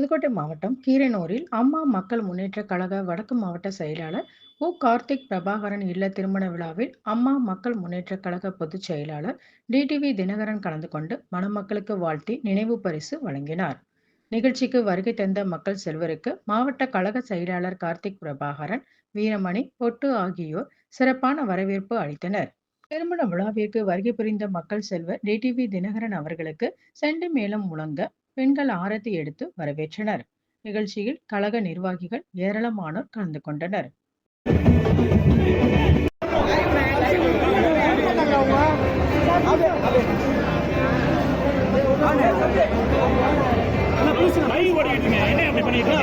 புதுக்கோட்டை மாவட்டம் கீரனூரில் அம்மா மக்கள் முன்னேற்ற கழக வடக்கு மாவட்ட செயலாளர் உ கார்த்திக் பிரபாகரன் இல்ல திருமண விழாவில் அம்மா மக்கள் முன்னேற்ற கழக பொதுச் செயலாளர் டிடிவி தினகரன் கலந்து கொண்டு மணமக்களுக்கு வாழ்த்தி நினைவு பரிசு வழங்கினார். நிகழ்ச்சிக்கு வருகை தந்த மக்கள் செல்வருக்கு மாவட்ட கழக செயலாளர் கார்த்திக் பிரபாகரன் வீரமணி பொட்டு ஆகியோர் சிறப்பான வரவேற்பு அளித்தனர். திருமண விழாவிற்கு வருகை புரிந்த மக்கள் செல்வர் டிடிவி தினகரன் அவர்களுக்கு செண்டு மேளம் முழங்க பெண்கள் ஆரத்தி எடுத்து வரவேற்றனர். நிகழ்ச்சியில் கழக நிர்வாகிகள் ஏராளமானோர் கலந்து கொண்டனர். என்ன அப்படி பண்ணிட்டு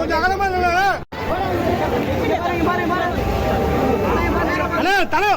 கொஞ்சம் அகலமா இல்லைண்ணா? அண்ணா,